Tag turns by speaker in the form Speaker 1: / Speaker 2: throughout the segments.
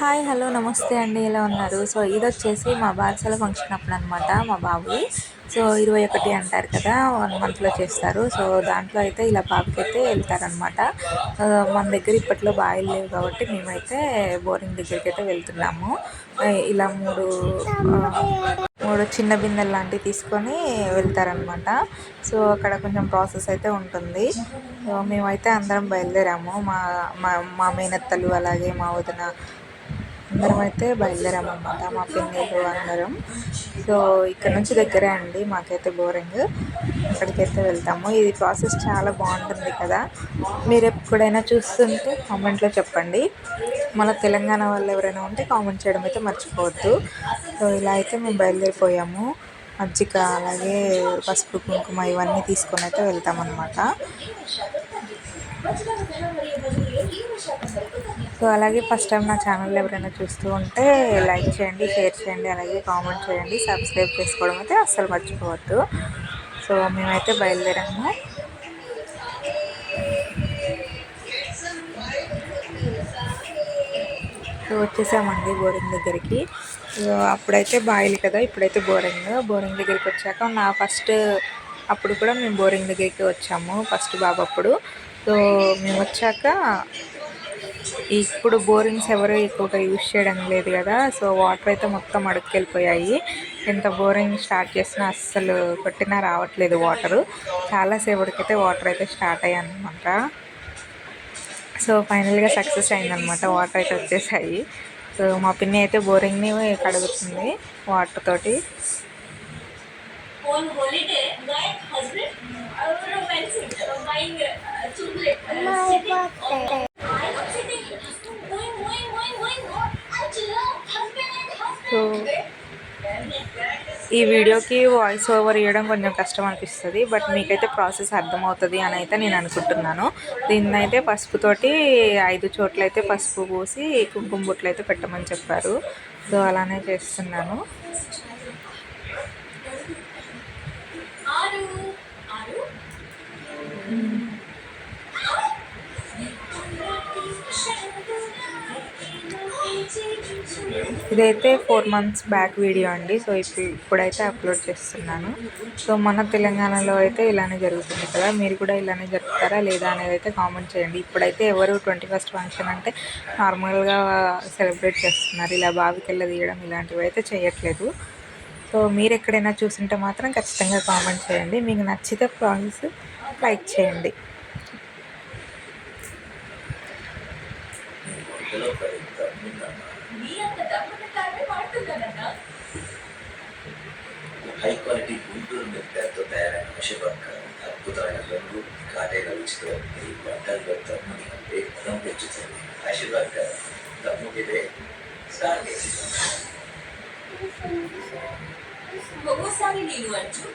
Speaker 1: Hi hello నమస్తే అండి. ఎలా ఉన్నారు? సో ఇది వచ్చేసి మా బారసాల ఫంక్షన్ అప్పుడు అనమాట మా బాబుది. సో ఇరవై ఒకటి అంటారు కదా వన్ మంత్లో చేస్తారు. సో దాంట్లో అయితే ఇలా బాబుకి అయితే వెళ్తారనమాట మన దగ్గర ఇప్పట్లో బాయిలు లేవు కాబట్టి మేమైతే బోరింగ్ దగ్గరికి అయితే వెళ్తున్నాము ఇలా మూడు మూడు చిన్న బిందెలు లాంటివి తీసుకొని వెళ్తారనమాట సో అక్కడ కొంచెం ప్రాసెస్ అయితే ఉంటుంది. సో మేమైతే అందరం బయలుదేరాము. మా మా మా మేనత్తలు అలాగే మా వదిన అందరం అయితే బయలుదేరామన్నమాట మా పిల్లలు అందరం. సో ఇక్కడ నుంచి దగ్గరే అండి మాకైతే బోరింగ్. అక్కడికైతే వెళ్తాము. ఇది ప్రాసెస్ చాలా బాగుంటుంది కదా. మీరు ఎప్పుడైనా చూస్తుంటే కామెంట్లో చెప్పండి. మన తెలంగాణ వాళ్ళు ఎవరైనా ఉంటే కామెంట్ చేయడం అయితే మర్చిపోవద్దు. సో ఇలా అయితే మేము బయలుదేరిపోయాము. మజ్జిగ అలాగే పసుపు కుంకుమ ఇవన్నీ తీసుకొని అయితే వెళ్తామన్నమాట. సో అలాగే ఫస్ట్ టైం నా ఛానల్ ఎవరైనా చూస్తూ ఉంటే లైక్ చేయండి షేర్ చేయండి అలాగే కామెంట్ చేయండి సబ్స్క్రైబ్ చేసుకోవడం అయితే అస్సలు మర్చిపోవద్దు. సో మేమైతే బయలుదేరాము. సో వచ్చేసామండి బోరింగ్ దగ్గరికి. అప్పుడైతే బాయిలు కదా ఇప్పుడైతే బోరింగ్. బోరింగ్ దగ్గరికి వచ్చాక నా ఫస్ట్ అప్పుడు కూడా మేము బోరింగ్ దగ్గరికి వచ్చాము ఫస్ట్ బాబు అప్పుడు. సో మేము వచ్చాక ఇప్పుడు బోరింగ్స్ ఎవరు ఎక్కువగా యూజ్ చేయడం లేదు కదా సో వాటర్ అయితే మొత్తం అడుక్కెళ్ళిపోయాయి. ఎంత బోరింగ్ స్టార్ట్ చేసినా అస్సలు కొట్టినా రావట్లేదు వాటరు. చాలాసేపటికైతే వాటర్ అయితే స్టార్ట్ అయ్యాయి అనమాట సో ఫైనల్గా సక్సెస్ అయిందనమాట వాటర్ అయితే వచ్చేసాయి. మా పిన్ని అయితే బోరింగ్ని కడుగుతుంది వాటర్ తోటి. సో ఈ వీడియోకి వాయిస్ ఓవర్ ఇవ్వడం కొంచెం కష్టం అనిపిస్తుంది బట్ మీకైతే ప్రాసెస్ అర్థమవుతుంది అని అయితే నేను అనుకుంటున్నాను. దీన్నైతే పసుపుతోటి ఐదు చోట్లయితే పసుపు పూసి కుంకుమ బుట్లు అయితే పెట్టమని చెప్పారు. సో అలానే చేస్తున్నాను. ఇదైతే ఫోర్ మంత్స్ బ్యాక్ వీడియో అండి. సో ఇప్పుడు ఇప్పుడైతే అప్లోడ్ చేస్తున్నాను. సో మన తెలంగాణలో అయితే ఇలానే జరుగుతుంది కదా. మీరు కూడా ఇలానే జరుపుతారా లేదా అనేది అయితే కామెంట్ చేయండి. ఇప్పుడైతే ఎవరు ట్వంటీ ఫస్ట్ ఫంక్షన్ అంటే నార్మల్గా సెలబ్రేట్ చేస్తున్నారు. ఇలా బావికెళ్ళ తీయడం ఇలాంటివి అయితే చేయట్లేదు. సో మీరు ఎక్కడైనా చూసింటే మాత్రం ఖచ్చితంగా కామెంట్ చేయండి. మీకు నచ్చితే ప్రాసెస్ లైక్ చేయండి.
Speaker 2: హై క్వాలిటీ గుంటూరు మిరపకాయతో తయారైన పశుపక్క అద్భుతమైన రంగు ఘాటైన రుచితో ఈ వంటల్లో దమ్ముని వేగం పెంచుతుంది ఆశీర్వాద్ దమ్ముకిదే స్టార్ట్
Speaker 3: ఒక్కోసారి నేను అంచు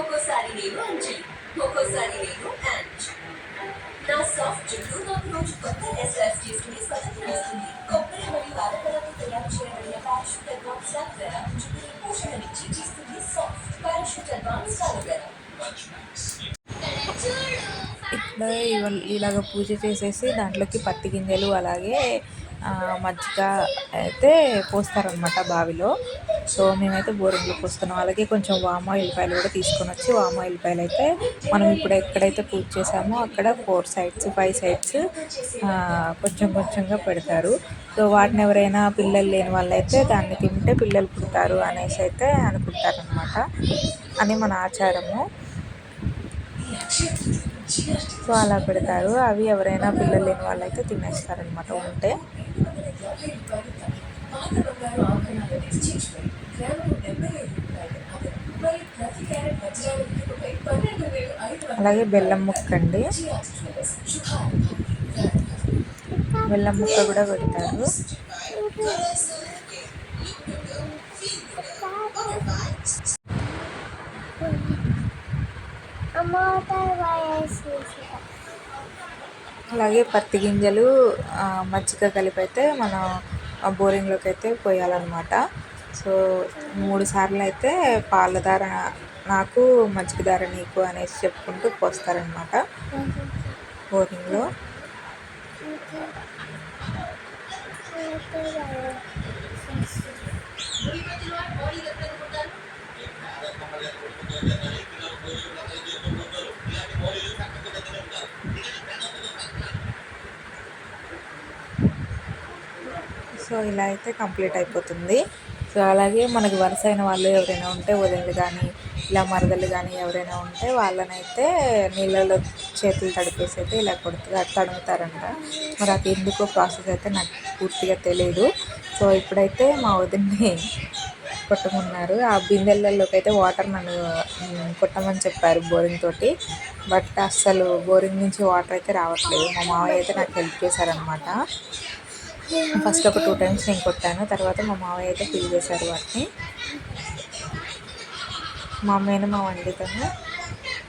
Speaker 3: ఒక్కోసారి నేను అంజలి ఒక్కోసారి నేను యాంచ్ నా సాఫ్ట్ జుట్టు నాకు రోజు కొత్త హెయిర్ స్టైల్స్ చేసుకునే స్వతంత్రం ఇస్తుంది కొబ్బరి మరియు ఆడపడతో తయారు చేయబడిన పారాషూట్ అడ్వాన్స్ ద్వారా జుట్టుని పోషణనిచ్చి చేస్తుంది సాఫ్ట్ పారాషూట్ అడ్వాన్స్ ద్వారా
Speaker 1: ఇక్కడ ఇలాగ పూజ చేసేసి దాంట్లోకి పత్తి గింజలు అలాగే మజ్జిగ అయితే పోస్తారనమాట బావిలో. సో మేమైతే బోరింగ్లోకి వస్తున్నాం. అలాగే కొంచెం వామ ఎల్లిపాయలు కూడా తీసుకొని వచ్చి వామ ఎల్లిపాయలు అయితే మనం ఇప్పుడు ఎక్కడైతే పూజ చేసామో అక్కడ ఫోర్ సైడ్స్ ఫైవ్ సైడ్స్ కొంచెం కొంచెంగా పెడతారు. సో వాటిని ఎవరైనా పిల్లలు లేని వాళ్ళైతే దాన్ని తింటే పిల్లలు పుడతారు అనేసి అయితే అనుకుంటారనమాట అని మన ఆచారము. సో అలా పెడతారు. అవి ఎవరైనా పిల్లలు లేని వాళ్ళైతే తినేస్తారనమాట ఉంటే. అలాగే బెల్లం ముక్క అండి. బెల్లం ముక్క కూడా పెడతారు. అలాగే పత్తి గింజలు మజ్జిగ కలిపి అయితే మనం ఆ బోరింగ్లోకి అయితే పోయాలన్నమాట. సో మూడు సార్లు అయితే పాలధార నాకు మజ్జిగధార నీకు అనేసి చెప్పుకుంటూ పోస్తారనమాట బోరింగ్లో. సో ఇలా అయితే కంప్లీట్ అయిపోతుంది. సో అలాగే మనకి వరుస అయిన వాళ్ళు ఎవరైనా ఉంటే వదినలు కానీ ఇలా మరదలు కానీ ఎవరైనా ఉంటే వాళ్ళనైతే నీళ్ళలో చేతులు తడిపేసి అయితే ఇలా కొడుతుగా తడుగుతారంట మరి అది ఎందుకో ప్రాసెస్ అయితే నాకు పూర్తిగా తెలియదు సో ఇప్పుడైతే మా వదిన్ని కొట్టమన్నారు. ఆ బిందెలలోకి అయితే వాటర్ నన్ను కొట్టమని చెప్పారు బోరింగ్ తోటి. బట్ అస్సలు బోరింగ్ నుంచి వాటర్ అయితే రావట్లేదు. మా మావయ్య అయితే నాకు హెల్ప్ చేశారనమాట ఫస్ట్ ఒక టూ టైమ్స్ నేను కొట్టాను. తర్వాత మా మావయ్య అయితే ఫిల్ చేశారు వాటిని. మా అమ్మాయిని మా వండితను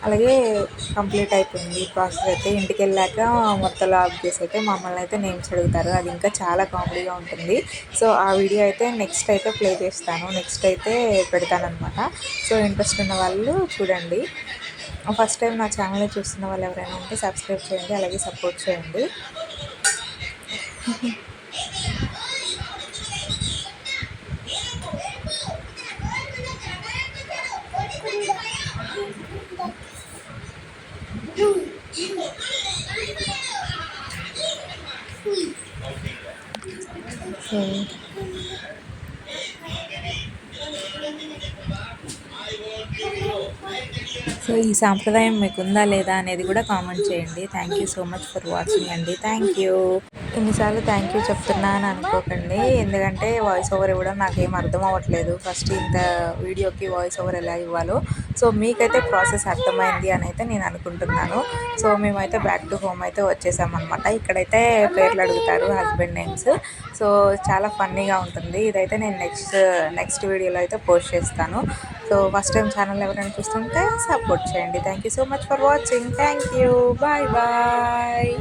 Speaker 1: అలాగే కంప్లీట్ అయిపోయింది ప్రాసెస్ అయితే. ఇంటికి వెళ్ళాక మొత్తం ఆఫ్ చేసి అయితే మమ్మల్ని అయితే నేమ్స్ అడుగుతారు. అది ఇంకా చాలా కామెడీగా ఉంటుంది. సో ఆ వీడియో అయితే నెక్స్ట్ అయితే ప్లే చేస్తాను. నెక్స్ట్ అయితే పెడతానమాట సో ఇంట్రెస్ట్ ఉన్న వాళ్ళు చూడండి. ఫస్ట్ టైం నా ఛానల్ చూస్తున్న వాళ్ళు ఎవరైనా ఉంటే సబ్స్క్రైబ్ చేయండి. అలాగే సపోర్ట్ చేయండి. సో ఈ సాంప్రదాయం మీకు ఉందా లేదా అనేది కూడా కామెంట్ చేయండి. Thank you so much for watching అండి. థ్యాంక్ యూ ఇన్నిసార్లు థ్యాంక్ యూ చెప్తున్నాను అనుకోకండి. ఎందుకంటే వాయిస్ ఓవర్ ఇవ్వడం నాకేం అర్థం అవ్వట్లేదు. ఫస్ట్ ఇంత వీడియోకి వాయిస్ ఓవర్ ఎలా ఇవ్వాలో. సో మీకైతే ప్రాసెస్ అర్థమైంది అని అయితే నేను అనుకుంటున్నాను. సో మేమైతే బ్యాక్ టు హోమ్ అయితే వచ్చేసామన్నమాట ఇక్కడైతే పేర్లు అడుగుతారు హస్బెండ్ నేమ్స్ సో చాలా ఫన్నీగా ఉంటుంది. ఇదైతే నేను నెక్స్ట్ నెక్స్ట్ వీడియోలో అయితే పోస్ట్ చేస్తాను. సో ఫస్ట్ టైం ఛానల్ ఎవరైనా చూస్తుంటే సపోర్ట్ చేయండి. Thank you so much for watching thank you bye bye